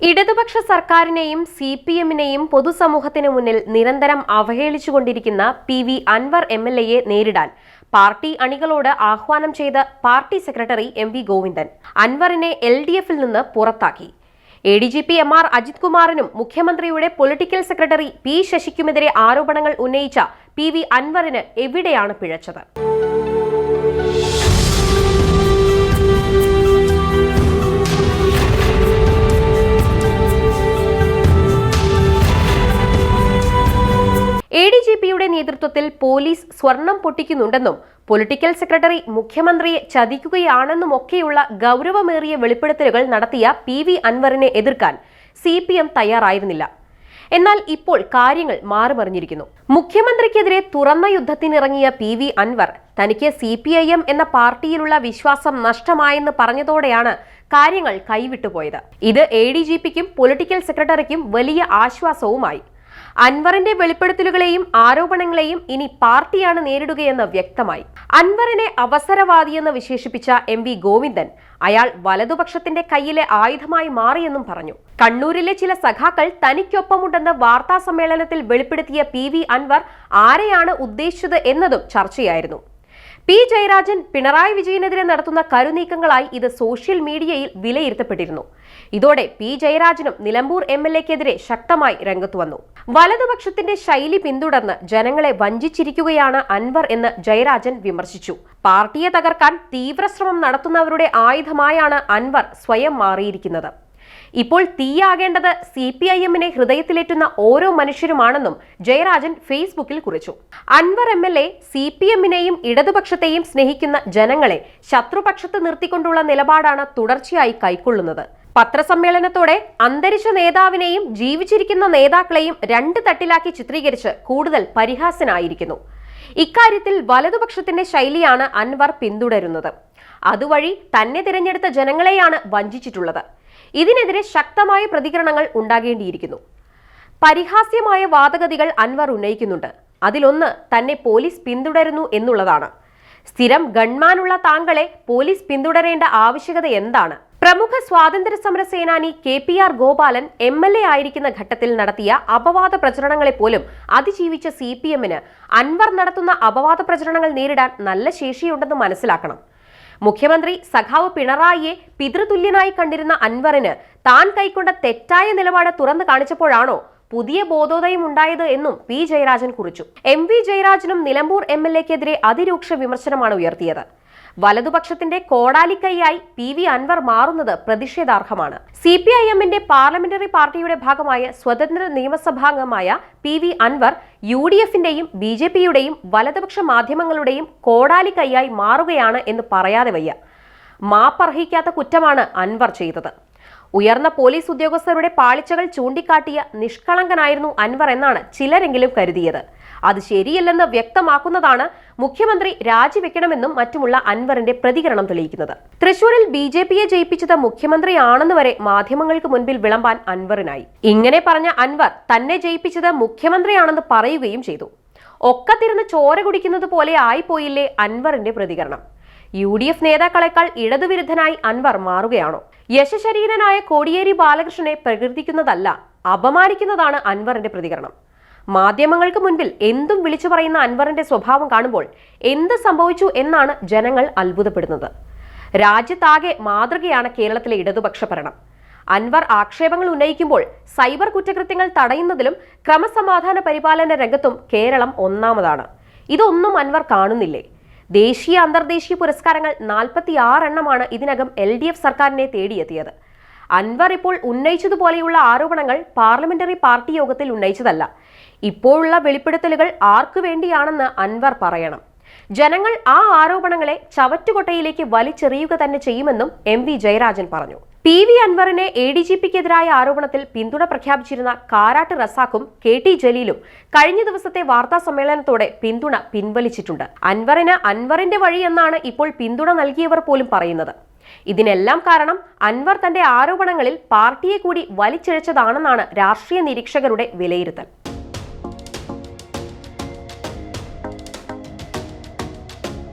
ഇടതുപക്ഷ സർക്കാരിനെയും C P എമ്മിനെയും പൊതുസമൂഹത്തിന് മുന്നിൽ നിരന്തരം അവഹേളിച്ചുകൊണ്ടിരിക്കുന്ന P V Anvar M L എയെ നേരിടാൻ പാർട്ടി അണികളോട് ആഹ്വാനം ചെയ്ത party secretary M V Govindan അൻവറിനെ എൽ ഡി എഫിൽ നിന്ന് പുറത്താക്കി. A D G P M R Ajith കുമാറിനും മുഖ്യമന്ത്രിയുടെ പൊളിറ്റിക്കൽ സെക്രട്ടറി പി ശശിക്കുമെതിരെ ആരോപണങ്ങൾ ഉന്നയിച്ച പി വി അൻവറിന് എവിടെയാണ് പിഴച്ചത്? നേതൃത്വത്തിൽ പോലീസ് സ്വർണം പൊട്ടിക്കുന്നുണ്ടെന്നും പൊളിറ്റിക്കൽ സെക്രട്ടറി മുഖ്യമന്ത്രിയെ ചതിക്കുകയാണെന്നും ചതിക്കുകയാണെന്നുമൊക്കെയുള്ള ഗൗരവമേറിയ വെളിപ്പെടുത്തലുകൾ നടത്തിയ പി വി അൻവറിനെ എതിർക്കാൻ സി പി എം തയ്യാറായിരുന്നില്ല. എന്നാൽ ഇപ്പോൾ കാര്യങ്ങൾ മാറിമറിഞ്ഞിരിക്കുന്നു. മുഖ്യമന്ത്രിക്കെതിരെ തുറന്ന യുദ്ധത്തിനിറങ്ങിയ പി വി അൻവർ തനിക്ക് സി പി ഐ എം എന്ന പാർട്ടിയിലുള്ള വിശ്വാസം നഷ്ടമായെന്ന് പറഞ്ഞതോടെയാണ് കാര്യങ്ങൾ കൈവിട്ടുപോയത്. ഇത് എ ഡി ജി പിക്കും പൊളിറ്റിക്കൽ സെക്രട്ടറിക്കും വലിയ ആശ്വാസവുമായി. അൻവറിന്റെ വെളിപ്പെടുത്തലുകളെയും ആരോപണങ്ങളെയും ഇനി പാർട്ടിയാണ് നേരിടുകയെന്ന് വ്യക്തമായി. അൻവറിനെ അവസരവാദിയെന്ന് വിശേഷിപ്പിച്ച എം വി ഗോവിന്ദൻ അയാൾ വലതുപക്ഷത്തിന്റെ കയ്യിലെ ആയുധമായി മാറിയെന്നും പറഞ്ഞു. കണ്ണൂരിലെ ചില സഖാക്കൾ തനിക്കൊപ്പമുണ്ടെന്ന് വാർത്താ സമ്മേളനത്തിൽ വെളിപ്പെടുത്തിയ പി വി അൻവർ ആരെയാണ് ഉദ്ദേശിച്ചത് എന്നതും ചർച്ചയായിരുന്നു. പി ജയരാജൻ പിണറായി വിജയനെതിരെ നടത്തുന്ന കരുനീക്കങ്ങളായി ഇത് സോഷ്യൽ മീഡിയയിൽ വിലയിരുത്തപ്പെട്ടിരുന്നു. ഇതോടെ പി ജയരാജനും നിലമ്പൂർ എം എൽ എക്കെതിരെ ശക്തമായി രംഗത്തു വന്നു. വലതുപക്ഷത്തിന്റെ ശൈലി പിന്തുടർന്ന് ജനങ്ങളെ വഞ്ചിച്ചിരിക്കുകയാണ് അൻവർ എന്ന് ജയരാജൻ വിമർശിച്ചു. പാർട്ടിയെ തകർക്കാൻ തീവ്രശ്രമം നടത്തുന്നവരുടെ ആയുധമായാണ് അൻവർ സ്വയം മാറിയിരിക്കുന്നത്. ഇപ്പോൾ തീയാകേണ്ടത് സി പി ഐ എമ്മിനെ ഹൃദയത്തിലേറ്റുന്ന ഓരോ മനുഷ്യരുമാണെന്നും ജയരാജൻ ഫേസ്ബുക്കിൽ കുറിച്ചു. Anvar M L A C P എമ്മിനെയും ഇടതുപക്ഷത്തെയും സ്നേഹിക്കുന്ന ജനങ്ങളെ ശത്രുപക്ഷത്ത് നിർത്തിക്കൊണ്ടുള്ള നിലപാടാണ് തുടർച്ചയായി കൈക്കൊള്ളുന്നത്. പത്രസമ്മേളനത്തോടെ അന്തരിച്ച നേതാവിനെയും ജീവിച്ചിരിക്കുന്ന നേതാക്കളെയും രണ്ട് തട്ടിലാക്കി ചിത്രീകരിച്ച് കൂടുതൽ പരിഹാസനായിരിക്കുന്നു ഇക്കാര്യത്തിൽ വലതുപക്ഷത്തിന്റെ ശൈലിയാണ് അൻവർ പിന്തുടരുന്നത്. അതുവഴി തന്നെ തിരഞ്ഞെടുത്ത ജനങ്ങളെയാണ് വഞ്ചിച്ചിട്ടുള്ളത്. ഇതിനെതിരെ ശക്തമായ പ്രതികരണങ്ങൾ ഉണ്ടാകേണ്ടിയിരിക്കുന്നു. പരിഹാസ്യമായ വാദഗതികൾ അൻവർ ഉന്നയിക്കുന്നുണ്ട്. അതിലൊന്ന് തന്നെ പോലീസ് പിന്തുടരുന്നു എന്നുള്ളതാണ്. സ്ഥിരം ഗൺമാനുള്ള താങ്കളെ പോലീസ് പിന്തുടരേണ്ട ആവശ്യകത എന്താണ്? പ്രമുഖ സ്വാതന്ത്ര്യ സമര സേനാനി K P R Gopalan M L A ആയിരിക്കുന്ന ഘട്ടത്തിൽ നടത്തിയ അപവാദ പ്രചരണങ്ങളെ പോലും അതിജീവിച്ച സി പി എമ്മിന് അൻവർ നടത്തുന്ന അപവാദ പ്രചരണങ്ങൾ നേരിടാൻ നല്ല ശേഷിയുണ്ടെന്ന് മനസ്സിലാക്കണം. മുഖ്യമന്ത്രി സഖാവ് പിണറായിയെ പിതൃതുല്യനായി കണ്ടിരുന്ന അൻവറിന് താൻ കൈക്കൊണ്ട തെറ്റായ നിലപാട് തുറന്നു കാണിച്ചപ്പോഴാണോ പുതിയ ബോധോദയം ഉണ്ടായത് എന്നും പി ജയരാജൻ കുറിച്ചു. എം വി ജയരാജനും നിലമ്പൂർ എം എൽ എക്കെതിരെ അതിരൂക്ഷ വിമർശനമാണ് ഉയർത്തിയത്. വലതുപക്ഷത്തിന്റെ കോടാലിക്കൈയായി പി വി അൻവർ മാറുന്നത് പ്രതിഷേധാർഹമാണ്. സി പി ഐ എമ്മിന്റെ പാർലമെന്ററി പാർട്ടിയുടെ ഭാഗമായ സ്വതന്ത്ര നിയമസഭാംഗമായ P V Anvar U D എഫിന്റെയും B J പിയുടെയും വലതുപക്ഷ മാധ്യമങ്ങളുടെയും കോടാലിക്കൈയായി മാറുകയാണ് എന്ന് പറയാതെ വയ്യ. മാപ്പർഹിക്കാത്ത കുറ്റമാണ് അൻവർ ചെയ്തത്. ഉയർന്ന പോലീസ് ഉദ്യോഗസ്ഥരുടെ പാളിച്ചകൾ ചൂണ്ടിക്കാട്ടിയ നിഷ്കളങ്കനായിരുന്നു അൻവർ എന്നാണ് ചിലരെങ്കിലും കരുതിയത്. അത് ശരിയല്ലെന്ന് വ്യക്തമാക്കുന്നതാണ് മുഖ്യമന്ത്രി രാജിവെക്കണമെന്നും മറ്റുമുള്ള അൻവറിന്റെ പ്രതികരണം തെളിയിക്കുന്നത്. തൃശൂരിൽ ബി ജെ പിയെ ജയിപ്പിച്ചത് മുഖ്യമന്ത്രിയാണെന്ന് വരെ മാധ്യമങ്ങൾക്ക് മുൻപിൽ വിളമ്പാൻ അൻവറിനായി. ഇങ്ങനെ പറഞ്ഞ അൻവർ തന്നെ ജയിപ്പിച്ചത് മുഖ്യമന്ത്രിയാണെന്ന് പറയുകയും ചെയ്തു. ഒക്കത്തിരുന്ന് ചോര കുടിക്കുന്നത് പോലെ ആയിപ്പോയില്ലേ അൻവറിന്റെ പ്രതികരണം. യു ഡി എഫ് നേതാക്കളെക്കാൾ ഇടതുവിരുദ്ധനായി അൻവർ മാറുകയാണോ? യശശരീരനായ കോടിയേരി ബാലകൃഷ്ണനെ പ്രകീർത്തിക്കുന്നതല്ല അപമാനിക്കുന്നതാണ് അൻവറിന്റെ പ്രതികരണം. മാധ്യമങ്ങൾക്ക് മുൻപിൽ എന്തും വിളിച്ചു പറയുന്ന അൻവറിന്റെ സ്വഭാവം കാണുമ്പോൾ എന്ത് സംഭവിച്ചു എന്നാണ് ജനങ്ങൾ അത്ഭുതപ്പെടുന്നത്. രാജ്യത്താകെ മാതൃകയാണ് കേരളത്തിലെ ഇടതുപക്ഷ ഭരണം. അൻവർ ആക്ഷേപങ്ങൾ ഉന്നയിക്കുമ്പോൾ സൈബർ കുറ്റകൃത്യങ്ങൾ തടയുന്നതിലും ക്രമസമാധാന പരിപാലന രംഗത്തും കേരളം ഒന്നാമതാണ്. ഇതൊന്നും അൻവർ കാണുന്നില്ലേ? ദേശീയ അന്തർദേശീയ പുരസ്കാരങ്ങൾ നാൽപ്പത്തി എണ്ണമാണ് ഇതിനകം എൽ ഡി എഫ് സർക്കാരിനെ തേടിയെത്തിയത്. അൻവർ ഇപ്പോൾ ഉന്നയിച്ചതുപോലെയുള്ള ആരോപണങ്ങൾ പാർലമെന്ററി പാർട്ടി യോഗത്തിൽ ഉന്നയിച്ചതല്ല. ഇപ്പോഴുള്ള വെളിപ്പെടുത്തലുകൾ ആർക്കു വേണ്ടിയാണെന്ന് അൻവർ പറയണം. ജനങ്ങൾ ആ ആരോപണങ്ങളെ ചവറ്റുകൊട്ടയിലേക്ക് വലിച്ചെറിയുക തന്നെ ചെയ്യുമെന്നും എം വി ജയരാജൻ പറഞ്ഞു. പി വി അൻവറിനെ എ ഡി ജി പിക്കെതിരായ ആരോപണത്തിൽ പിന്തുണ പ്രഖ്യാപിച്ചിരുന്ന കാരാട്ട് റസാഖും കെ ടി ജലീലും കഴിഞ്ഞ ദിവസത്തെ വാർത്താ സമ്മേളനത്തോടെ പിന്തുണ പിൻവലിച്ചിട്ടുണ്ട്. അൻവറിന് അൻവറിന്റെ വഴി എന്നാണ് ഇപ്പോൾ പിന്തുണ നൽകിയവർ പോലും പറയുന്നത്. ഇതിനെല്ലാം കാരണം അൻവർ തന്റെ ആരോപണങ്ങളിൽ പാർട്ടിയെ കൂടി വലിച്ചിഴച്ചതാണെന്നാണ് രാഷ്ട്രീയ നിരീക്ഷകരുടെ വിലയിരുത്തൽ.